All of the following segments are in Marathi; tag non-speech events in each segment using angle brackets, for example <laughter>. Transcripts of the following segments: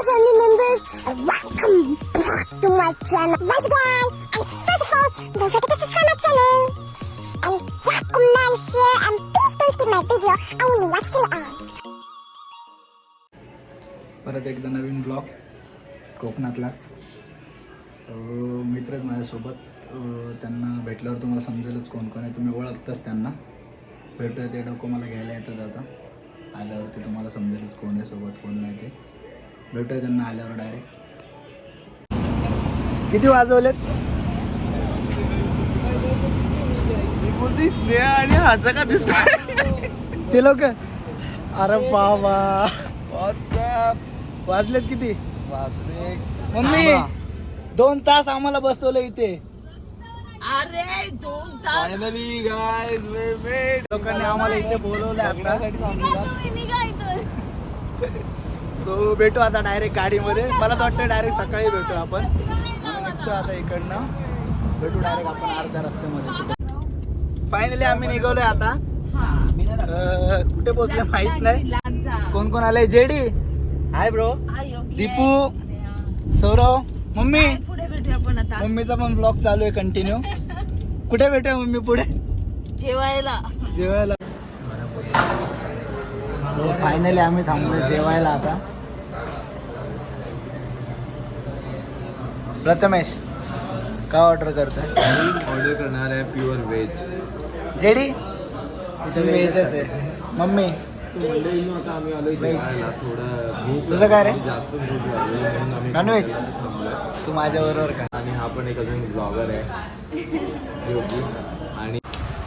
Hello family members, welcome back to my channel once again. And first of all, don't forget to subscribe my channel. And recommend, share, and please don't skip my video. I will watch till end. परत एकदा नवीन ब्लॉग कोकणातलाच अं, मित्र माझ्यासोबत त्यांना भेटल्यावर तुम्हाला समजेलच कोण कोण आहे तुम्ही ओळखताच त्यांना भेटूया ते डोकं मला घ्यायला येतात आता आल्यावरती तुम्हाला समजेलच कोण आहे सोबत कोण नाही ते भेटूया त्यांना आल्यावर डायरेक्ट किती वाजवलेत? आणि असं का दिसत ते लोक? अरे बाबा. वाजलेत किती? मम्मी दोन तास आम्हाला बसवलं इथे. अरे दोन तास. फायनली वे मेड लोकांनी आम्हाला इथे बोलवलं आता. निघायचं सो भेटू आता डायरेक्ट गाडीमध्ये. मला तर वाटतं डायरेक्ट सकाळी भेटू आपण. निघतो आता इकडनं. भेटू डायरेक्ट आपण अर्ध्या रस्त्यामध्ये फायनली आम्ही निघालोय आता. कुठे पोहोचले माहीत नाही. कोण कोण आले JD. Hi bro Deepu. Saurav. Mummy. मम्मीचा पण ब्लॉग चालू आहे कंटिन्यू कुठे भेटूया मम्मी पुढे? जेवायला. जेवायला. फायनली आम्ही थांबलो जेवायला आता. प्रथमेश काय ऑर्डर करतोय? ऑर्डर करणार आहे प्युअर व्हेज जेडी? व्हेजच आहे. मम्मी? तुझं काय रे? नॉनव्हेज. तू माझ्या बरोबर का आणि हा पण एक अजून ब्लॉगर आहे. योगी. आणि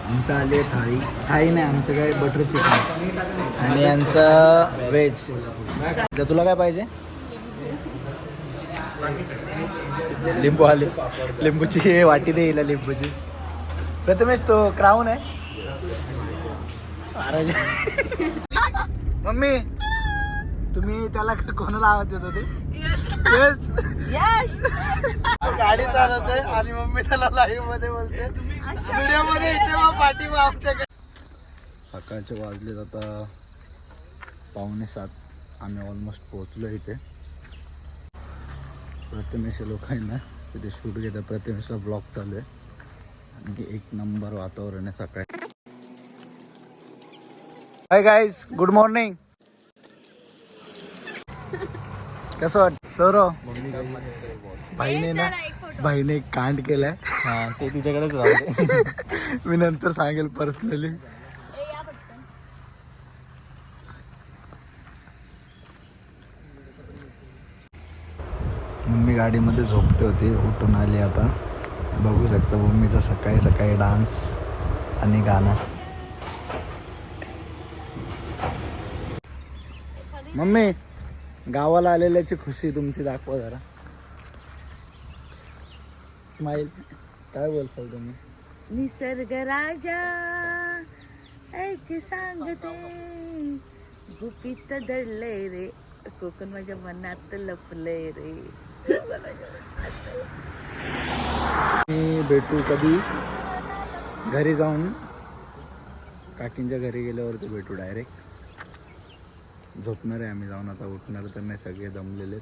आमचं आले थाळी. थाळी नाही आमचं काय बटर चिकन आणि यांचं व्हेज तर तुला काय पाहिजे? लिंबू आले. लिंबूची वाटी देईल लिंबूची. प्रथमेश तो क्राऊन आहे. मम्मी तुम्ही त्याला कोणाला आवाज देत होते? गाडी चालवते आणि मम्मी त्याला लाईव्हमध्ये बोलते. व्हिडिओमध्ये इथे मग पाठीमा आमच्याकडे सकाळचे वाजलेत आता पावणे सात. आम्ही ऑलमोस्ट पोहोचलो इथे. प्रथमेश लोक आहे ना तिथे शूट घेतात प्रथमेशचा ब्लॉग चालू आहे. आणि एक नंबर वातावरण आहे सकाळी. हाय गाईज गुड मॉर्निंग कसं वाट सौरव? भाईने ना भाईने एक कांड केलाय. हा ते तुझ्याकडेच राहते <laughs> मी नंतर सांगेल पर्सनली मम्मी गाडीमध्ये झोपते होते उठून आली आता. बघू शकता मम्मीचा सकाळी सकाळी डान्स आणि गाणं. मम्मी गावाला आलेल्याची खुशी तुमची दाखवा जरा. स्माईल काय बोलताय तुम्ही? निसर्ग राजा ऐक सांगते. गुपित दडलंय रे कोकण माझ्या मनात लपलंय रे. मी भेटू कधी? घरी जाऊन. काकींच्या घरी गेल्यावरती भेटू डायरेक्ट झोपणार आहे आम्ही जाऊन. आता उठणार तर नाही सगळे दमलेले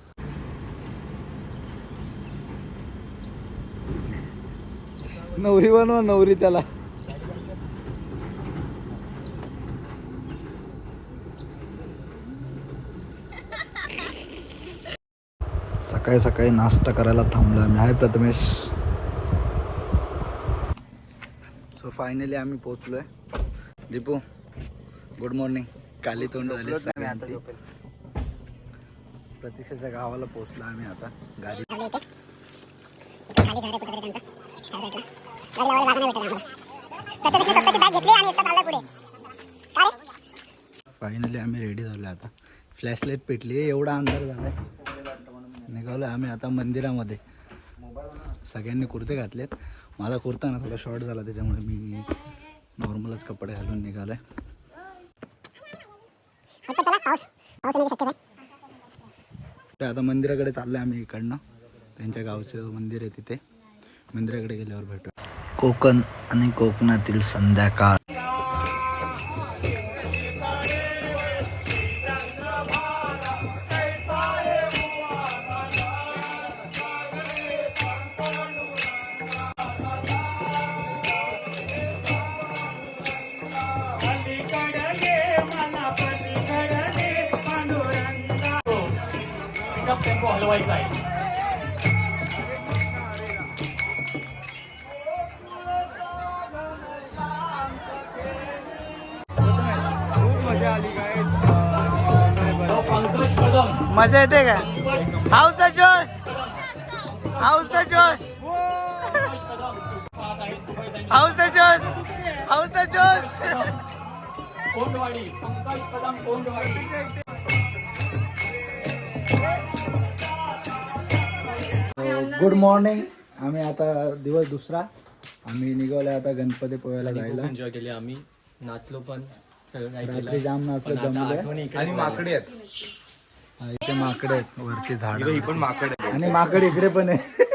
नवरी बनवा नवरी त्याला. सकाळी सकाळी नाश्ता करायला थांबलो आम्ही. हाय प्रथमेश. सो फायनली आम्ही पोचलोय दीपू गुड मॉर्निंग काली तोंड झाली सगळ्यांची. प्रतीक्षाच्या गावाला पोचलो आम्ही आता. गाडी. आहे फायनली आम्ही रेडी झालो आता. फ्लॅशलाईट पेटली एवढा अंधार झालाय. निघालो आम्ही आता मंदिरामध्ये. सगळ्यांनी कुर्ते घातलेत. माझा कुर्ता ना थोडा शॉर्ट झाला त्याच्यामुळे मी नॉर्मलच कपडे घालून शक्यता आहे. ते आता मंदिराकडे चाललोय आम्ही इकडनं. त्यांच्या गावचं मंदिर आहे तिथे. मंदिराकडे गेल्यावर भेटू कोकण आणि कोकणातील संध्याकाळ. टेम्पो हलवायचा आहे. मजा येते का? How's the josh how's the josh how's the josh how's the josh Kondwadi Pankaj Kadam Kondwadi. Good morning आम्ही आता दिवस दुसरा. आम्ही निघालोय आता गणपती पोहायला जायला. एन्जॉय केले आम्ही. नाचलो पण रात्री जाम नाचलं जमलं आणि माकडे आहेत. इथे माकडे आहेत वरती झाड. ही पण माकड आणि माकड इकडे पण आहे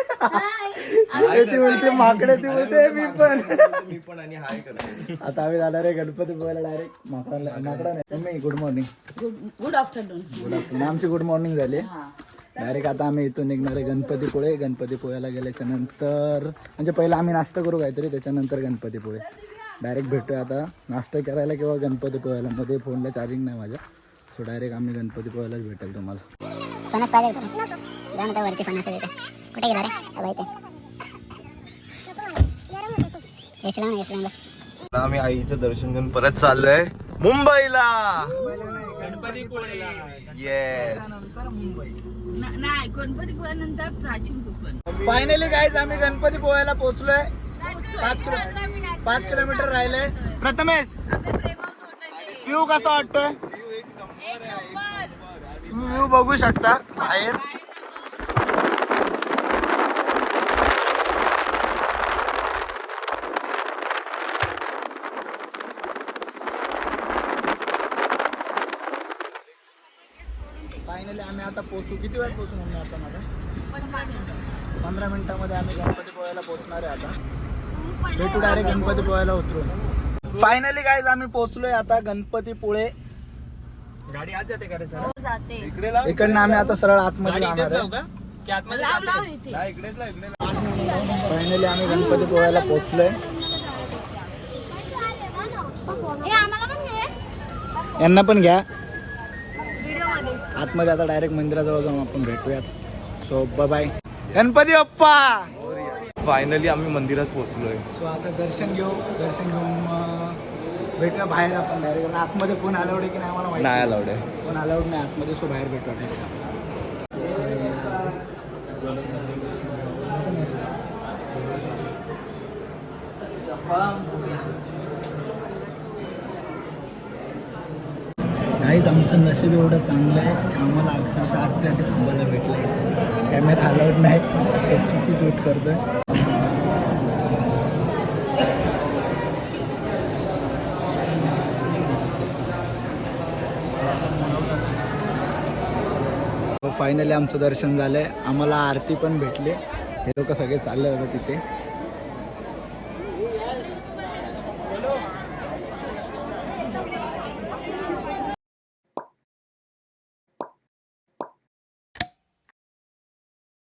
अरे ती बोलते माकडे ती बोलते मी पण. मी पण आणि हाय करते आता आम्ही जाणार आहे गणपती पोहायला डायरेक्ट माकडा माकडा नाही. Good morning good afternoon good afternoon आमची गुड मॉर्निंग झाली. डायरेक्ट आता आम्ही इथून निघणार आहे गणपतीपुळे. गणपतीपुळ्याला गेल्याच्यानंतर म्हणजे पहिला आम्ही नाश्ता करू काहीतरी त्याच्यानंतर गणपतीपुळे. डायरेक्ट भेटूया आता. नाश्ता करायला किंवा गणपतीपुळ्याला? मध्ये फोनला चार्जिंग नाही माझ्या. सो डायरेक्ट आम्ही गणपतीपुळ्यालाच भेटेल तुम्हाला. फणस पाहिजे होतं. वरती फणस येते कुठे गेला रे? आम्ही आईचं दर्शन घेऊन परत चाललोय मुंबईला. येस नाही गणपतीपुळ्यानंतर प्राचीन कोकण फायनली गाईज आम्ही गणपती पोहायला पोहोचलोय. पाच किलो पाच किलोमीटर राहिलंय प्रथमेश व्ह्यू कसा वाटतोय? व्ह्यू बघू शकता बाहेर. फायनली आम्ही आता पोहोचू. किती वेळ पोहोचू मम्मी आपण आता पंधरा मिनिटामध्ये आम्ही गणपती पोहायला पोहोचणार आहे आता. भेटू डायरेक्ट गणपती पोहायला उतरून. फायनली गाईज आम्ही पोहोचलोय आता गणपतीपुळे गाडी आज जाते का रे सर? लाव. इकडनं आम्ही आता सरळ आतमध्ये जाणार आहे. हा, फायनली आम्ही गणपती पोहायला पोहोचलोय. यांना पण घ्या. आतमध्ये आता डायरेक्ट मंदिराजवळ जाऊन आपण भेटूयात. So bye Ganpati Bappa! Finally आम्ही मंदिरात पोहोचलोय. सो आता दर्शन घेऊ दर्शन घेऊन भेटूया बाहेर आपण डायरेक्ट आतमध्ये फोन अलाउड आहे की नाही आम्हाला माहिती नाही अलाउड आहे. फोन अलाउड नाही आतमध्ये सो बाहेर भेटू डायरेक्ट काहीच आमचं नशीब एवढं चांगलं आहे. की आम्हाला अक्षरशः आरतीसाठी थांबायला भेटलं आहे कॅमेरा अलाउड नाही. चुकी शूट करतोय. हो, फायनली आमचं दर्शन झालंय. आम्हाला आरती पण भेटली. हे लोक सगळे चालले जातात तिथे.